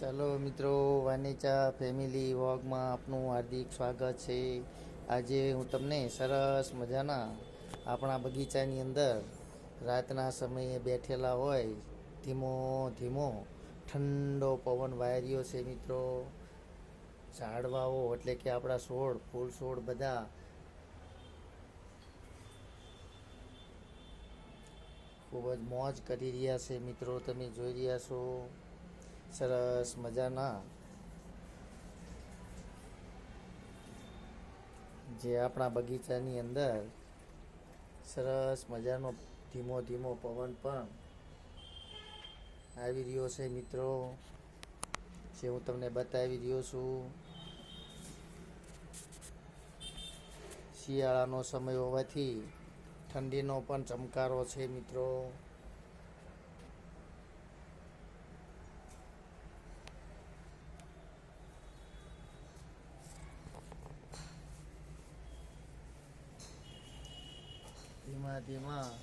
ચાલો મિત્રો, વાનેચા ફેમિલી વોગમાં આપનું હાર્દિક સ્વાગત છે. આજે હું તમને સરસ મજાના આપણા બગીચાની અંદર રાતના સમયે બેઠેલા હોય, ધીમો ધીમો ઠંડો પવન વાયર્યો છે મિત્રો. ઝાડવાઓ એટલે કે આપણા છોડ, ફૂલ છોડ બધા. ખૂબ જ મોજ કરી રહ્યા છે મિત્રો, તમે જોઈ રહ્યા છો. સરસ મજાના. જે આપણા બગીચાની અંદર સરસ મજાનો ધીમો ધીમો પવન પણ આવી રહ્યો છે મિત્રો. જે હું તમને બતાવી રહ્યો છું. શિયાળાનો સમય હોવાથી ઠંડીનો પણ ચમકારો છે મિત્રો. ધીમા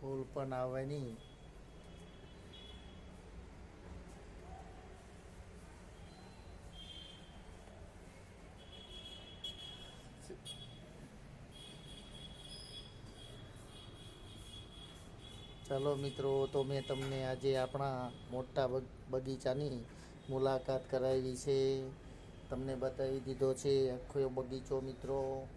ફૂલ પણ નહીં. ચાલો મિત્રો, તો મેં તમને આજે આપણા મોટા બગ- બગીચાની મુલાકાત કરાવી છે. તમને બતાવી દીધો છે, આખો બગીચો મિત્રો.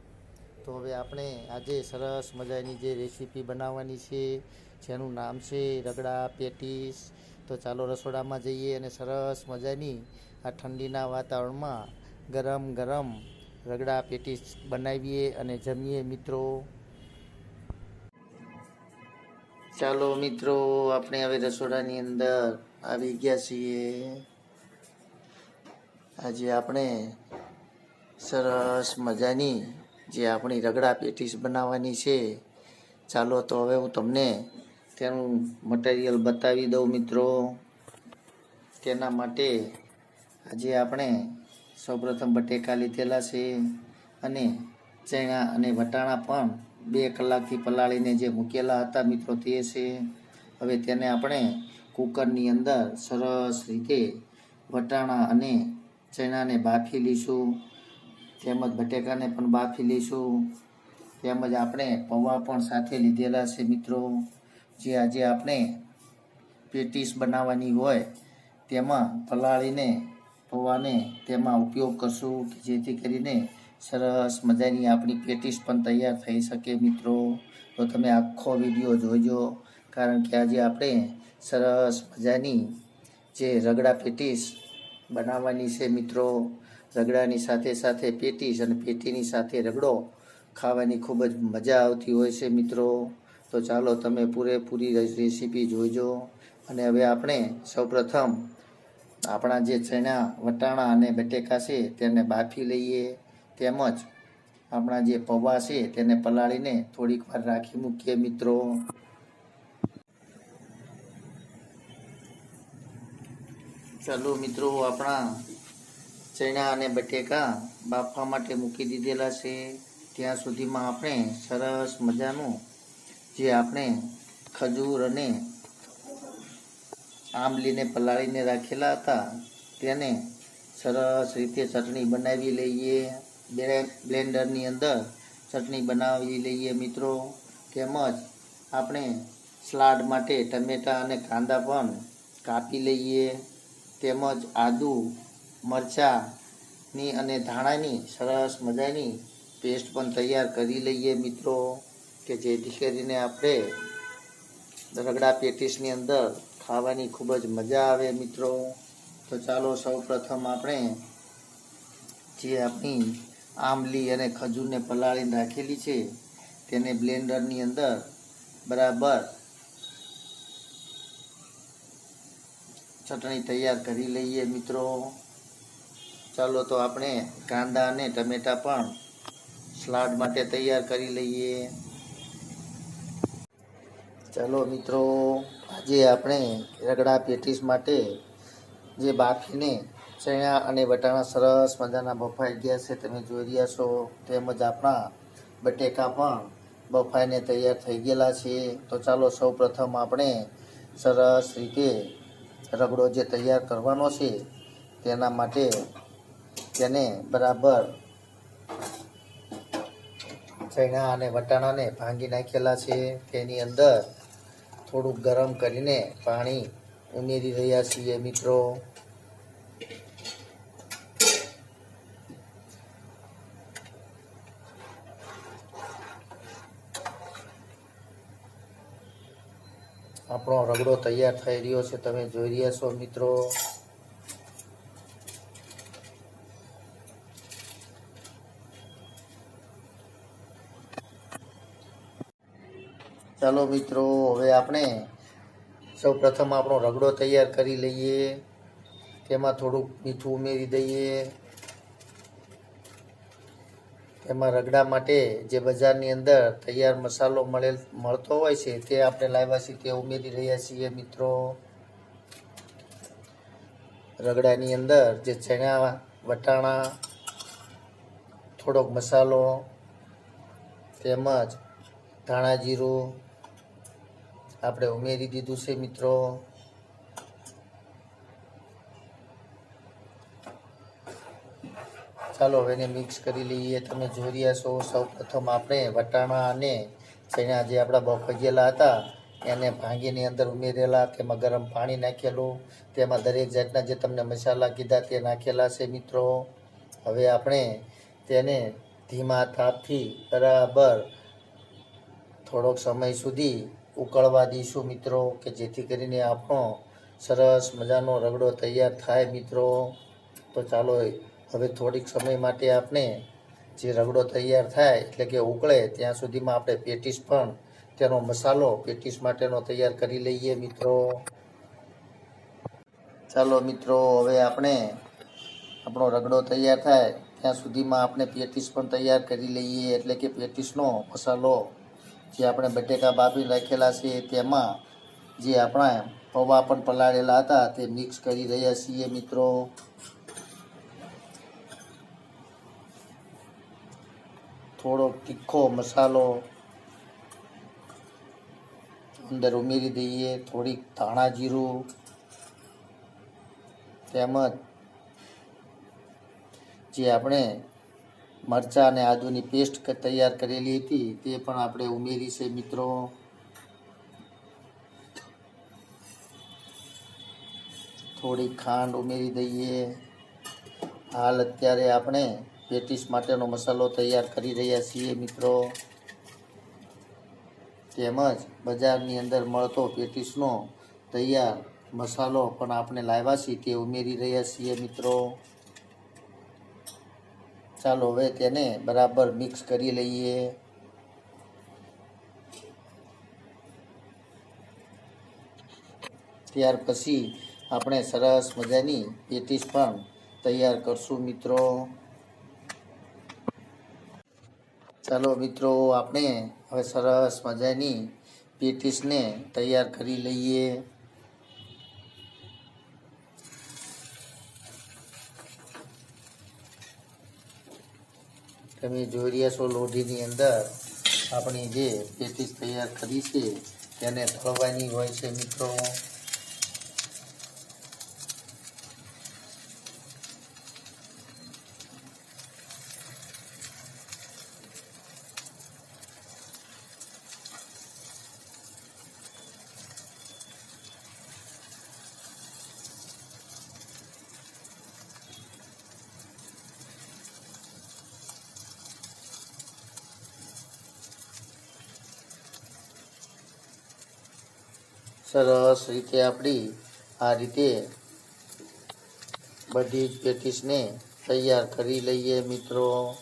તો હવે આપણે આજે સરસ મજાની જે રેસીપી બનાવવાની છે, જેનું નામ છે રગડા પેટીસ. તો ચાલો રસોડામાં જઈએ અને સરસ મજાની આ ઠંડીના વાતાવરણમાં ગરમ ગરમ રગડા પેટીસ બનાવીએ અને જમીએ મિત્રો. ચાલો મિત્રો, આપણે હવે રસોડાની અંદર આવી ગયા છીએ. આજે આપણે સરસ મજાની જે આપણી રગડા પેટીસ બનાવવાની છે. ચાલો તો હવે હું તમને તેનું મટીરિયલ બતાવી દઉં મિત્રો. તેના માટે આજે આપણે સૌપ્રથમ બટેકા લીધેલા છે અને ચણા અને વટાણા પણ બે કલાકથી પલાળીને જે મૂકેલા હતા મિત્રો તે છે. હવે તેને આપણે કુકરની અંદર સરસ રીતે વટાણા અને ચણાને બાફી લઈશું. તેમજ બટેકાને પણ બાફી લઈશું. તેમજ આપણે પૌવા પણ સાથે લીધેલા છે મિત્રો. જે આજે આપણે પેટીસ બનાવવાની હોય, તેમાં પલાળીને પૌવાને તેમાં ઉપયોગ કરશું જેથી કરીને સરસ મજાની આપણી પેટીસ પણ તૈયાર થઈ શકે મિત્રો. તો તમે આખો વીડિયો જોજો, કારણ કે આજે આપણે સરસ મજાની જે રગડા પેટીસ બનાવવાની છે મિત્રો. રગડાની સાથે સાથે પેટીસ અને પેટીની સાથે રગડો ખાવાની ખૂબ જ મજા આવતી હોય છે મિત્રો. તો ચાલો તમે પૂરેપૂરી રેસીપી જોઈજો. અને હવે આપણે સૌપ્રથમ આપણા જે ચણા, વટાણા અને બટેકા છે તેને બાફી લઈએ. તેમજ આપણા જે પૌવા છે તેને પલાળીને થોડીક વાર રાખી મૂકીએ મિત્રો. ચાલો મિત્રો, આપણા ચણા અને બટેકા બાફવા માટે મૂકી દીધેલા છે. ત્યાં સુધીમાં આપણે સરસ મજાનું જે આપણે ખજૂર અને આંબલીને પલાળીને રાખેલા હતા, તેને સરસ રીતે ચટણી બનાવી લઈએ. બ્લે- બ્લેન્ડરની અંદર ચટણી બનાવી લઈએ મિત્રો. તેમજ આપણે સલાડ માટે ટમેટાં અને કાંદા પણ કાપી લઈએ. તેમજ આદુ મરચાંની અને ધાણાની સરસ મજાની પેસ્ટ પણ તૈયાર કરી લઈએ મિત્રો, કે જેથી કરીને આપણે રગડા પેટીસની અંદર ખાવાની ખૂબ જ મજા આવે મિત્રો. તો ચાલો સૌ પ્રથમ આપણે જે આપણી આંબલી અને ખજૂરને પલાળીને રાખેલી છે, તેને બ્લેન્ડરની અંદર બરાબર ચટણી તૈયાર કરી લઈએ મિત્રો. ચાલો તો આપણે કાંદા અને ટમેટા પણ સલાડ માટે તૈયાર કરી લઈએ. ચાલો મિત્રો, આજે આપણે રગડા પેટીસ માટે જે બાફીને ચણા અને વટાણા સરસ મજાના બફાઈ ગયા છે, તમે જોઈ રહ્યા છો. તેમજ આપણા બટેકા પણ બફાઈને તૈયાર થઈ ગયેલા છે. તો ચાલો સૌ પ્રથમ આપણે સરસ રીતે રગડો જે તૈયાર કરવાનો છે, તેના માટે તેને બરાબર ચણા અને વટાણાને ભાંગી નાખેલા છે. તેની અંદર થોડુંક ગરમ કરીને પાણી ઉમેરી રહ્યા છીએ મિત્રો. આપણો રગડો તૈયાર થઈ રહ્યો છે. તમે જોઈ રહ્યા છો મિત્રો. ચાલો મિત્રો, હવે આપણે સૌ પ્રથમ આપણો રગડો તૈયાર કરી લઈએ. તેમાં થોડુંક મીઠું ઉમેરી દઈએ. એમાં રગડા માટે જે બજારની અંદર તૈયાર મસાલો મળેલ, મળતો હોય છે, તે આપણે લાવ્યા છીએ, તે ઉમેરી રહ્યા છીએ મિત્રો. રગડાની અંદર જે ચણા, વટાણા, થોડોક મસાલો, તેમજ ધાણા જીરું આપણે ઉમેરી દીધું છે, મિત્રો. ચાલો, હવે એને મિક્સ કરી લઈએ. તમે જોઈ રહ્યા છો સૌ પ્રથમ આપણે વટાણા અને ચણા જે આપણા બફગેલા હતા, એને ભાંગીની અંદર ઉમેરેલા તેમાં ગરમ પાણી નાખેલું. તેમાં દરેક જાતના જે તમને મસાલા કીધા તે નાખેલા છે, મિત્રો. હવે આપણે તેને ધીમા તાપથી બરાબર થોડોક સમય સુધી ઉકળવા દઈશું મિત્રો, કે જેથી કરીને આપણો સરસ મજાનો રગડો તૈયાર થાય મિત્રો. તો ચાલો, હવે થોડીક સમય માટે આપણે જે રગડો તૈયાર થાય, એટલે કે ઉકળે, ત્યાં સુધીમાં આપણે પેટીસ પણ, તેનો મસાલો પેટીસ માટેનો તૈયાર કરી લઈએ મિત્રો. ચાલો મિત્રો, હવે આપણે આપણો રગડો તૈયાર થાય, ત્યાં સુધીમાં આપણે પેટીસ પણ તૈયાર કરી લઈએ, એટલે કે પેટીસનો મસાલો જે આપણે બટેકા બાફી રાખેલા છે તેમાં જે આપણા પૌવા પણ પલાળેલા હતા તે મિક્સ કરી રહ્યા છીએ મિત્રો. થોડોક તીખો મસાલો અંદર ઉમેરી દઈએ, થોડીક ધાણા જીરું, તેમજ જે આપણે મરચાં અને આદુની પેસ્ટ તૈયાર કરેલી હતી, તે પણ આપણે ઉમેરી છે મિત્રો. થોડી ખાંડ ઉમેરી દઈએ. હાલ અત્યારે આપણે પેટીસ માટેનો મસાલો તૈયાર કરી રહ્યા છીએ મિત્રો. તેમજ બજારની અંદર મળતો પેટીસનો તૈયાર મસાલો પણ આપણે લાવ્યા છીએ, તે ઉમેરી રહ્યા છીએ મિત્રો. ચાલો હવે તેને બરાબર મિક્સ કરી લઈએ. ત્યાર પછી આપણે સરસ મજાની પેટીસ પણ તૈયાર કરશું મિત્રો. ચાલો મિત્રો, આપણે હવે સરસ મજાની પેટીસને તૈયાર કરી લઈએ. તમે જોઈ રહ્યા છો લોઢીની અંદર આપણી જે પેટીસ તૈયાર કરી છે, તેને ફળવાની હોય છે મિત્રો. સરસ રીતે આપણી આ રીતે બધી જ પેટીસને તૈયાર કરી લઈએ મિત્રો.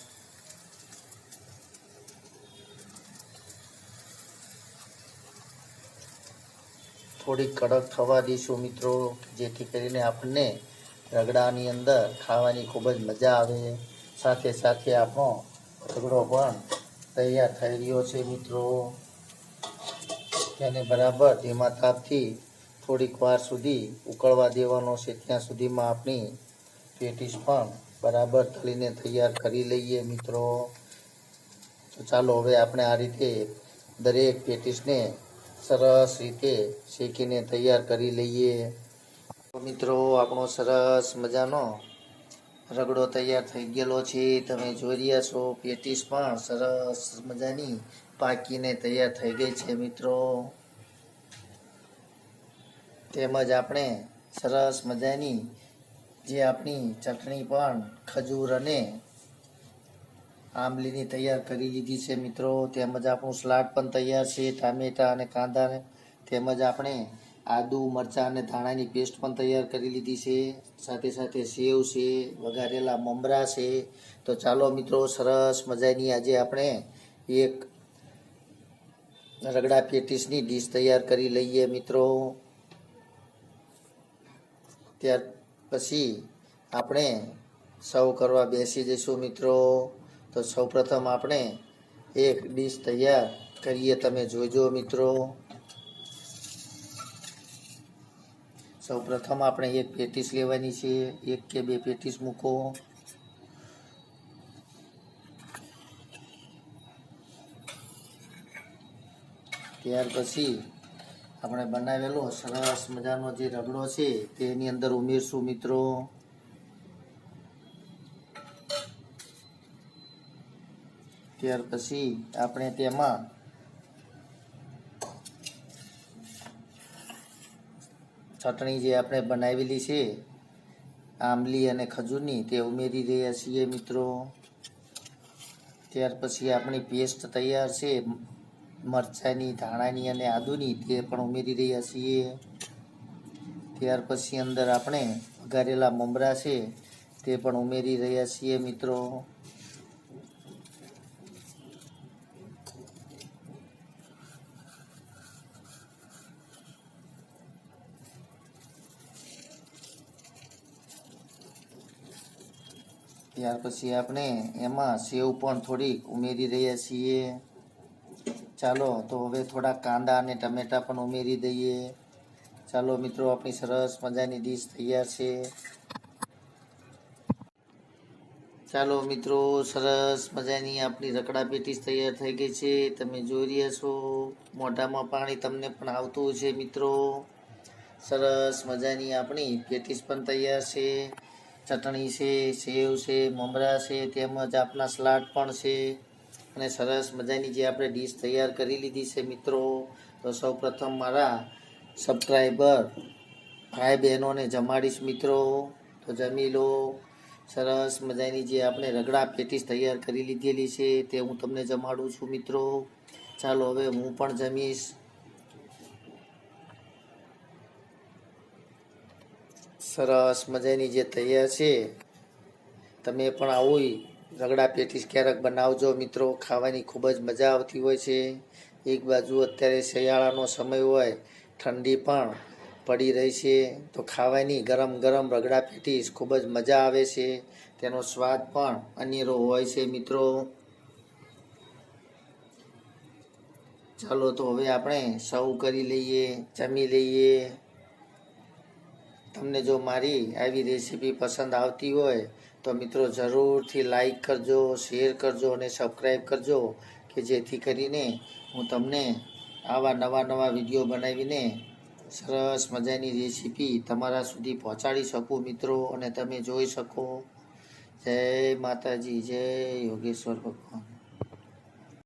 થોડી કડક થવા દઈશું મિત્રો, જેથી કરીને આપણને રગડાની અંદર ખાવાની ખૂબ જ મજા આવે. સાથે સાથે આપણો રગડો પણ તૈયાર થઈ રહ્યો છે મિત્રો. તેને બરાબર ધીમા તાપથી થોડીક વાર સુધી ઉકળવા દેવાનો છે. ત્યાં સુધીમાં આપણી પેટીસ પણ બરાબર તળીને તૈયાર કરી લઈએ મિત્રો. તો ચાલો હવે આપણે આ રીતે દરેક પેટીસને સરસ રીતે શેકીને તૈયાર કરી લઈએ. મિત્રો, આપણો સરસ મજાનો રગડો તૈયાર થઈ ગયેલો છે. તમે જોઈ રહ્યા છો, પેટીસ પણ સરસ મજાની પાકીને તૈયાર થઈ ગઈ છે મિત્રો. તેમજ આપણે સરસ મજાની જે આપણી ચટણી પણ ખજૂર અને આંબલીની તૈયાર કરી લીધી છે મિત્રો. તેમજ આપણું સલાડ પણ તૈયાર છે, ટામેટા અને કાંદા તેમજ આપણે આદુ, મરચાં અને ધાણાની પેસ્ટ પણ તૈયાર કરી લીધી છે. સાથે સાથે સેવ છે, વઘારેલા મમરા છે. તો ચાલો મિત્રો, સરસ મજાની આજે આપણે એક રગડા પેટીસની ડીશ તૈયાર કરી લઈએ મિત્રો. ત્યાર પછી આપણે સૌ કરવા બેસી જઈશું મિત્રો. તો સૌપ્રથમ આપણે એક ડીશ તૈયાર કરીએ, તમે જોજો મિત્રો. સૌપ્રથમ આપણે એક પેટીસ લેવાની છે. એક કે બે પેટીસ મૂકો. ત્યાર પછી આપણે બનાવેલો સરસ મજાનો જે રગડો છે, તેની અંદર ઉમેરશું મિત્રો. ત્યાર પછી આપણે તેમાં ચટણી જે આપણે બનાવેલી છે, આંબલી અને ખજૂરની, તે ઉમેરી રહ્યા છીએ મિત્રો. ત્યાર પછી આપણી પેસ્ટ તૈયાર છે મરચાંની, ધાણાની અને આદુની તે પણ ઉમેરી રહ્યા છીએ. ત્યાર પછી અંદર આપણે વઘારેલા મમરા છે તે પણ ઉમેરી રહ્યા છીએ મિત્રો. ત્યાર પછી આપણે એમાં સેવ પણ થોડીક ઉમેરી રહ્યા છીએ. ચાલો, તો હવે થોડા કાંદા અને ટમેટા પણ ઉમેરી દઈએ. ચાલો મિત્રો, આપણી સરસ મજાની ડીશ તૈયાર છે. ચાલો મિત્રો, સરસ મજાની આપણી રકડા પેટીસ તૈયાર થઈ ગઈ છે. તમે જોઈ રહ્યા છો, મોઢામાં પાણી તમને પણ આવતું છે મિત્રો. સરસ મજાની આપણી પેટીસ પણ તૈયાર છે. ચટણી છે, સેવ છે, મમરા છે, તેમજ આપણા સલાડ પણ છે. અને સરસ મજાની જે આપણે ડીશ તૈયાર કરી લીધી છે મિત્રો, તો સૌ પ્રથમ મારા સબસ્ક્રાઈબર ભાઈ બહેનોને જમાડીશ મિત્રો. તો જમી લો. સરસ મજાની જે આપણે રગડા પેટીસ તૈયાર કરી લીધેલી છે તે હું તમને જમાડું છું મિત્રો. ચાલો હવે હું પણ જમીશ. સરસ મજાની જે તૈયાર છે, તમે પણ આવું રગડા પેટીસ ક્યારેક બનાવજો મિત્રો. ખાવાની ખૂબ જ મજા આવતી હોય છે. એક બાજુ અત્યારે શિયાળાનો સમય હોય, ઠંડી પણ પડી રહી છે. તો ખાવાની ગરમ ગરમ રગડા પેટીસ ખૂબ જ મજા આવે છે. તેનો સ્વાદ પણ અનેરો હોય છે મિત્રો. ચાલો તો હવે આપણે સૌ કરી લઈએ, જમી લઈએ. તમને જો મારી આવી રેસીપી પસંદ આવતી હોય તો મિત્રો જરૂરથી લાઈક કરજો શેર કરજો અને સબસ્ક્રાઈબ કરજો, કે જેથી કરીને હું તમને આવા નવા નવા વીડિયો બનાવીને સરસ મજાની રેસીપી તમારા સુધી પહોંચાડી શકું મિત્રો અને તમે જોઈ શકો. જય માતાજી, જય યોગેશ્વર ભગવાન.